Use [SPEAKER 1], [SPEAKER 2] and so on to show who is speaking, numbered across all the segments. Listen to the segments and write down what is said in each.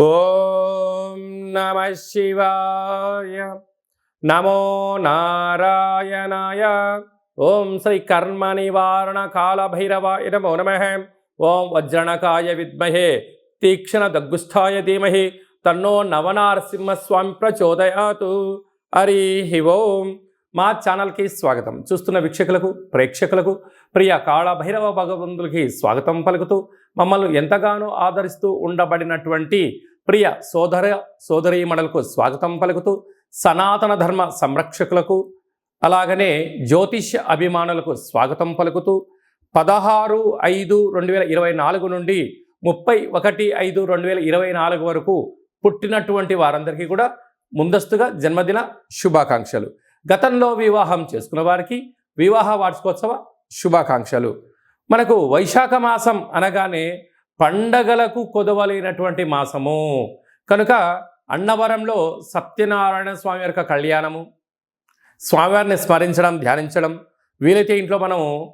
[SPEAKER 1] ఓం నమ శివాయ. నమో నారాయణాయ. ఓం శ్రీ కర్మ నివారణ కాళభైరవాయ నమో నమ. ఓం వజ్రణకాయ విద్మహే. తీక్షణ దగ్గుస్థాయ ధీమహి. తన్నో నవనారసింహస్వామి ప్రచోదయాతు. హరి ఓం. మా ఛానల్కి స్వాగతం. చూస్తున్న వీక్షకులకు ప్రేక్షకులకు ప్రియ కాళభైరవ భగవంతులకి స్వాగతం పలుకుతూ మమ్మల్ని ఎంతగానో ఆదరిస్తూ ఉండబడినటువంటి ప్రియ సోదర సోదరీమణులకు స్వాగతం పలుకుతూ సనాతన ధర్మ సంరక్షకులకు అలాగనే జ్యోతిష్య అభిమానులకు స్వాగతం పలుకుతూ పదహారు ఐదు రెండు వేల ఇరవై నాలుగు నుండి ముప్పై ఒకటి ఐదు రెండు వేల ఇరవై నాలుగు వరకు పుట్టినటువంటి వారందరికీ కూడా ముందస్తుగా జన్మదిన శుభాకాంక్షలు. గతంలో వివాహం చేసుకున్న వారికి వివాహ వార్షికోత్సవ శుభాకాంక్షలు. మనకు వైశాఖ మాసం అనగానే పండగలకు కొదవలేనటువంటి మాసము. కనుక అన్నవరంలో సత్యనారాయణ స్వామి యొక్క కళ్యాణము స్వామివారిని స్మరించడం ధ్యానించడం వీలైతే ఇంట్లో మనం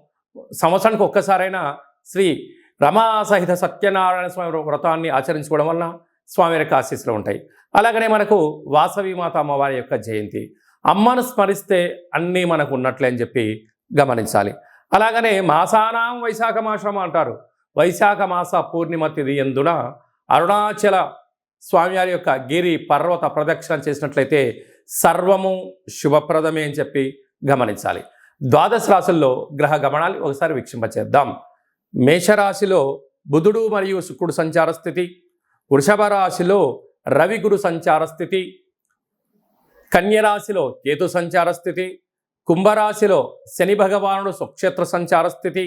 [SPEAKER 1] సంవత్సరానికి ఒక్కసారైనా శ్రీ రమాసహిత సత్యనారాయణ స్వామి వ్రతాన్ని ఆచరించుకోవడం వలన స్వామి యొక్క ఆశీస్సులు ఉంటాయి. అలాగనే మనకు వాసవి మాత అమ్మవారి యొక్క జయంతి. అమ్మను స్మరిస్తే అన్నీ మనకు ఉన్నట్లే అని చెప్పి గమనించాలి. అలాగనే మాసానాం వైశాఖ మాసం అంటారు. వైశాఖ మాస పూర్ణిమ తిథి ఎందున అరుణాచల స్వామివారి యొక్క గిరి పర్వత ప్రదక్షిణ చేసినట్లయితే సర్వము శుభప్రదమే అని చెప్పి గమనించాలి. ద్వాదశ రాశుల్లో గ్రహ గమనాలు ఒకసారి వీక్షింపచేద్దాం. మేషరాశిలో బుధుడు మరియు శుక్రుడు సంచార స్థితి వృషభ రాశిలో రవి గురు సంచార స్థితి కన్యరాశిలో కేతు సంచార స్థితి కుంభరాశిలో శని భగవానుడు స్వక్షేత్ర సంచార స్థితి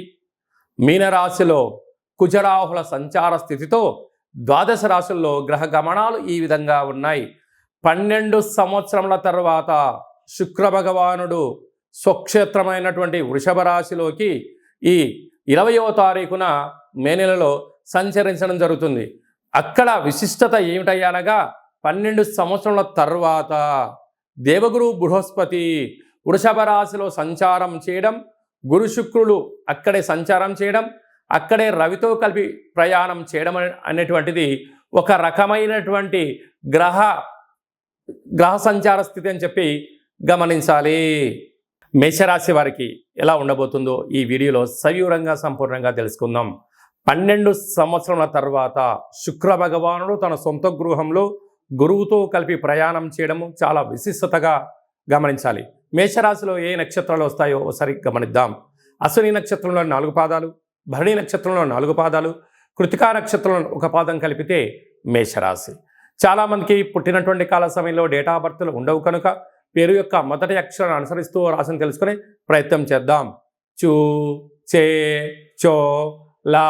[SPEAKER 1] మీనరాశిలో కుజరాహుల సంచార స్థితితో ద్వాదశ రాశుల్లో గ్రహ గమనాలు ఈ విధంగా ఉన్నాయి. పన్నెండు సంవత్సరముల తర్వాత శుక్ర భగవానుడు స్వక్షేత్రమైనటువంటి వృషభ రాశిలోకి ఈ ఇరవయో తారీఖున మే నెలలో సంచరించడం జరుగుతుంది. అక్కడ విశిష్టత ఏమిటయ్యానగా పన్నెండు సంవత్సరాల తర్వాత దేవగురు బృహస్పతి వృషభ రాశిలో సంచారం చేయడం గురు శుక్రులు అక్కడే సంచారం చేయడం అక్కడే రవితో కలిపి ప్రయాణం చేయడం అనేటువంటిది ఒక రకమైనటువంటి గ్రహ గ్రహ సంచార స్థితి అని చెప్పి గమనించాలి. మేషరాశి వారికి ఎలా ఉండబోతుందో ఈ వీడియోలో సవివరంగా సంపూర్ణంగా తెలుసుకుందాం. పన్నెండు సంవత్సరాల తర్వాత శుక్ర భగవానుడు తన సొంత గృహంలో గురువుతో కలిపి ప్రయాణం చేయడము చాలా విశిష్టతగా గమనించాలి. మేషరాశిలో ఏ నక్షత్రాలు వస్తాయో ఒకసారి గమనిద్దాం. అశ్విని నక్షత్రంలో నాలుగు పాదాలు భరణి నక్షత్రంలో నాలుగు పాదాలు కృతికా నక్షత్రంలో ఒక పాదం కలిపితే మేషరాశి. చాలామందికి పుట్టినటువంటి కాల సమయంలో డేటా బర్త్లు ఉండవు కనుక పేరు యొక్క మొదటి అక్షరాన్ని అనుసరిస్తూ రాశిని తెలుసుకునే ప్రయత్నం చేద్దాం. చూ చే చో లా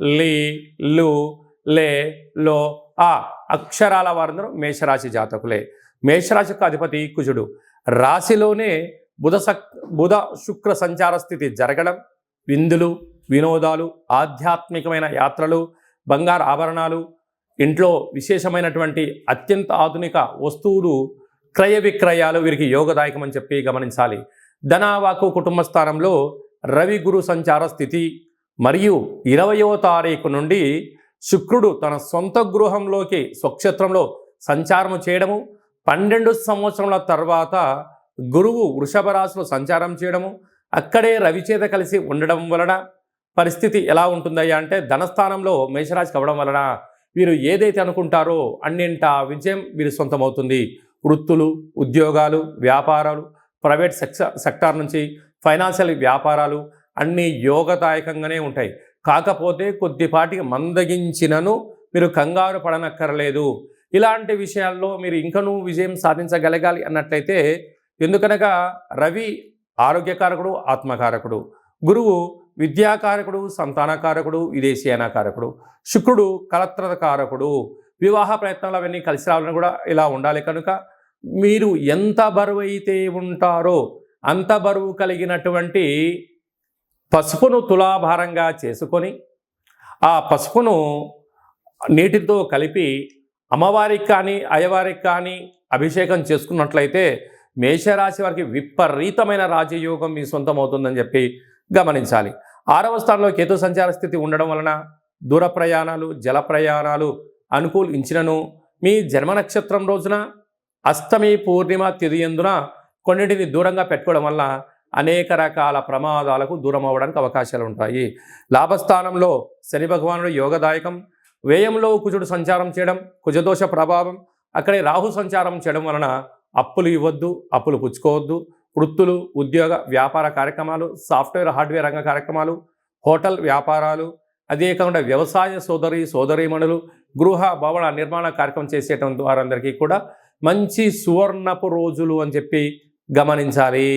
[SPEAKER 1] లీ లు లే లో ఆ అక్షరాల వారందరూ మేషరాశి జాతకులే. మేషరాశి యొక్క అధిపతి కుజుడు. రాశిలోనే బుధ సక్ బుధ శుక్ర సంచార స్థితి జరగడం విందులు వినోదాలు ఆధ్యాత్మికమైన యాత్రలు బంగారు ఆభరణాలు ఇంట్లో విశేషమైనటువంటి అత్యంత ఆధునిక వస్తువులు క్రయ విక్రయాలు వీరికి యోగదాయకం అని చెప్పి గమనించాలి. ధనావాకు కుటుంబ స్థానంలో రవి గురు సంచార స్థితి మరియు ఇరవయో తారీఖు నుండి శుక్రుడు తన సొంత గృహంలోకి స్వక్షేత్రంలో సంచారము చేయడము పన్నెండు సంవత్సరముల తర్వాత గురువు వృషభ రాశిలో సంచారం చేయడము అక్కడే రవిచేత కలిసి ఉండడం వలన పరిస్థితి ఎలా ఉంటుందయ్యా అంటే ధనస్థానంలో మేషరాశికి అవ్వడం వలన వీరు ఏదైతే అనుకుంటారో అన్నింట విజయం వీరి సొంతమవుతుంది. వృత్తులు ఉద్యోగాలు వ్యాపారాలు ప్రైవేట్ సెక్టార్ నుంచి ఫైనాన్షియల్ వ్యాపారాలు అన్నీ యోగదాయకంగానే ఉంటాయి. కాకపోతే కొద్దిపాటికి మందగించినను మీరు కంగారు పడనక్కర్లేదు. ఇలాంటి విషయాల్లో మీరు ఇంకనూ విజయం సాధించగలగాలి అన్నట్లయితే ఎందుకనగా రవి ఆరోగ్యకారకుడు ఆత్మకారకుడు. గురువు విద్యాకారకుడు సంతానకారకుడు విదేశీయానకారకుడు శుక్రుడు కలత్రకారకుడు వివాహ ప్రయత్నాలు అవన్నీ కలిసి రావాలని కూడా ఇలా ఉండాలి. కనుక మీరు ఎంత బరువు అయితే ఉంటారో అంత బరువు కలిగినటువంటి పసుపును తులాభారంగా చేసుకొని ఆ పసుపును నీటితో కలిపి అమ్మవారికి కానీ అయ్యవారికి కానీ అభిషేకం చేసుకున్నట్లయితే మేషరాశి వారికి విపరీతమైన రాజయోగం మీ సొంతం అవుతుందని చెప్పి గమనించాలి. ఆరవ స్థానంలో కేతు సంచార స్థితి ఉండడం వలన దూర ప్రయాణాలు జల ప్రయాణాలు అనుకూలించినను. మీ జన్మ నక్షత్రం రోజున అష్టమి పూర్ణిమ తిథియందున కొన్నిటిని దూరంగా పెట్టుకోవడం వల్ల అనేక రకాల ప్రమాదాలకు దూరం అవ్వడానికి అవకాశాలు ఉంటాయి. లాభస్థానంలో శని భగవానుడు యోగదాయకం వ్యయంలో కుజుడు సంచారం చేయడం కుజదోష ప్రభావం అక్కడే రాహు సంచారం చేయడం వలన అప్పులు ఇవ్వద్దు అప్పులు పుచ్చుకోవద్దు. వృత్తులు ఉద్యోగ వ్యాపార కార్యక్రమాలు సాఫ్ట్వేర్ హార్డ్వేర్ రంగ కార్యక్రమాలు హోటల్ వ్యాపారాలు అదే కాకుండా వ్యవసాయ సోదరి సోదరీమణులు గృహ భవన నిర్మాణ కార్యక్రమం చేసేటువంటి వారందరికీ కూడా మంచి సువర్ణపు రోజులు అని చెప్పి గమనించాలి.